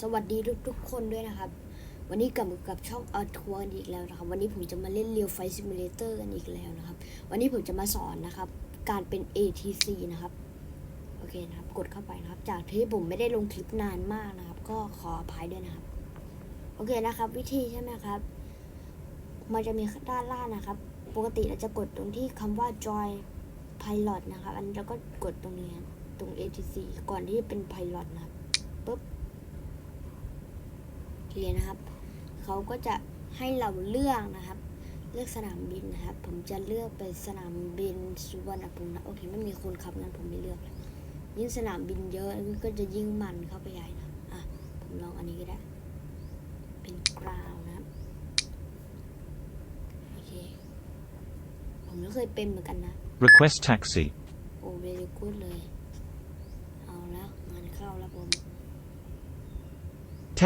สวัสดีทุกทุกๆคนด้วยนะครับ วันนี้กลับมากับช่องอาทัวร์อีกแล้วนะครับ วันนี้ผมจะมาเล่นเรียวไฟซิมูเลเตอร์กันอีกแล้วนะครับ วันนี้ผมจะมาสอนนะครับ การเป็น ATC นะครับ โอเคนะครับ กดเข้าไปนะครับ จากที่ผมไม่ได้ลงคลิปนานมากนะครับ ก็ขออภัยด้วยนะครับ โอเคนะครับ วิธีใช่ไหมครับ มันจะมีด้านล่างนะครับ ปกติเราจะกดตรงที่คำว่า join pilot นะครับ อันนี้เราก็กดตรงนี้ครับตรง ATC ก่อนที่จะเป็น pilot นะครับปุ๊บ เรียนนะครับ เขาก็จะให้เราเลือกนะครับ เลือกสนามบินนะครับ ผมจะเลือกเป็นสนามบินสุวรรณภูมินะโอเคไม่มีคนขับงั้นผมไม่เลือกเลยยิ่งสนามบินเยอะก็จะยิ่งมันเข้าไปใหญ่นะอะผมลองอันนี้ก็ได้ เป็นกราวนะครับโอเคผมไม่เคยเป็นเหมือนกันนะ Request taxi. โอ้เวลีกูดเลย เอาแล้วงานเข้าแล้วผม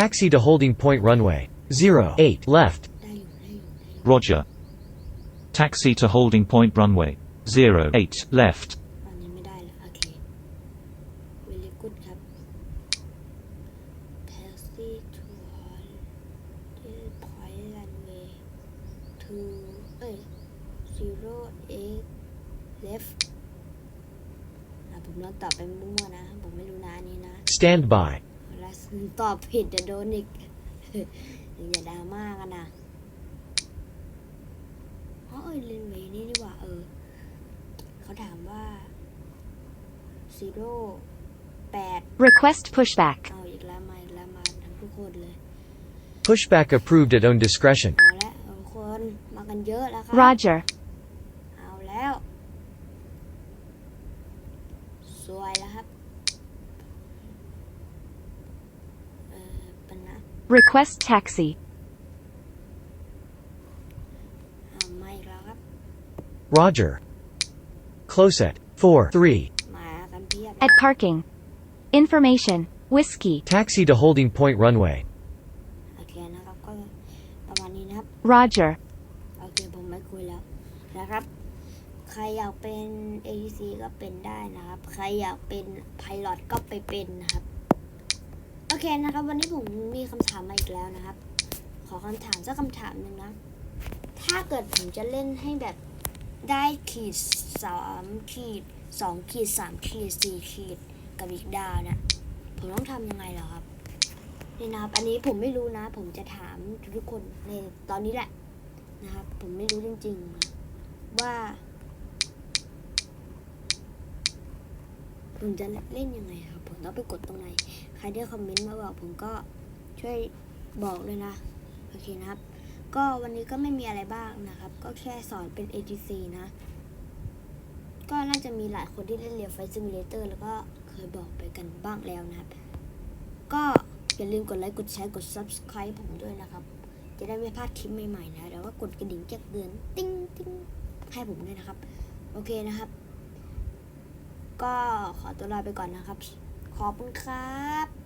Taxi to holding point runway. 08 left. ได้อยู่ได้อยู่ได้อยู่ Roger. Taxi to holding point runway. 08 left. ตอนนี้ไม่ได้แล้วโอเค very good ครับ taxi to holiday point runway to เอ้ย zero eight left อะผมลองตอบไปมั่วๆนะ ผมไม่รู้นะอันนี้นะ Stand by. แล้วตอบผิดจะโดนอีก อย่าดราม่ากันนะเพราะเอ้ยเรนเวย์นี่นี่หว่า เออ เขาถามว่าซีโร่แปด Request pushback. เอาอีกแล้วมาอีกแล้วมาทั้งทุกคนเลย Pushback approved at own discretion. เอาแล้วเอาคนมากันเยอะแล้วครับ Roger. เอาแล้ว สวยแล้วครับ เออเป็นนะ Request taxi. เอามาอีกแล้วครับ Roger. Close at 4 3. มากันเพียบ At parking. Information. Whiskey. Taxi to holding point runway. โอเคนะครับก็ประมาณนี้นะครับ Roger. โอเคผมไม่คุยแล้วนะครับ ใครอยากเป็น AEC ก็เป็นได้นะครับ ใครอยากเป็น Pilot ก็ไปเป็นนะครับโอ เคนะครับ วันนี้ผมมีคำถามมาอีกแล้วนะครับ ขอคำถามสักคำถามหนึ่งนะ ถ้าเกิดผมจะเล่นให้แบบได้ขีดสามขีดสองขีดสามขีดสี่ขีดกับอีกดาวเนี่ยผมต้องทำยังไงเหรอครับนี่นะครับ อันนี้ผมไม่รู้นะ ผมจะถามทุกคนในตอนนี้แหละนะครับ ผมไม่รู้จริงๆนะว่า ผมจะเล่นยังไงครับ ผมต้องไปกดตรงไหน ใครได้คอมเมนต์มาบอกผมก็ช่วยบอกเลยนะ โอเคนะครับ ก็วันนี้ก็ไม่มีอะไรบ้างนะครับ ก็แค่สอนเป็น ATC นะ ก็น่าจะมีหลายคนที่เล่นเรียลไฟซิมูเลเตอร์แล้วก็เคยบอกไปกันบ้างแล้วนะครับ ก็อย่าลืมกดไลค์ กดแชร์ กด Subscribe ผมด้วยนะครับ จะได้ไม่พลาดคลิปใหม่ๆนะ แล้วก็กดกระดิ่งแจ้งเตือน ติ้งติ้งให้ผมด้วยนะครับ โอเคนะครับ ก็ขอตัวลาไปก่อนนะครับ ขอบคุณครับ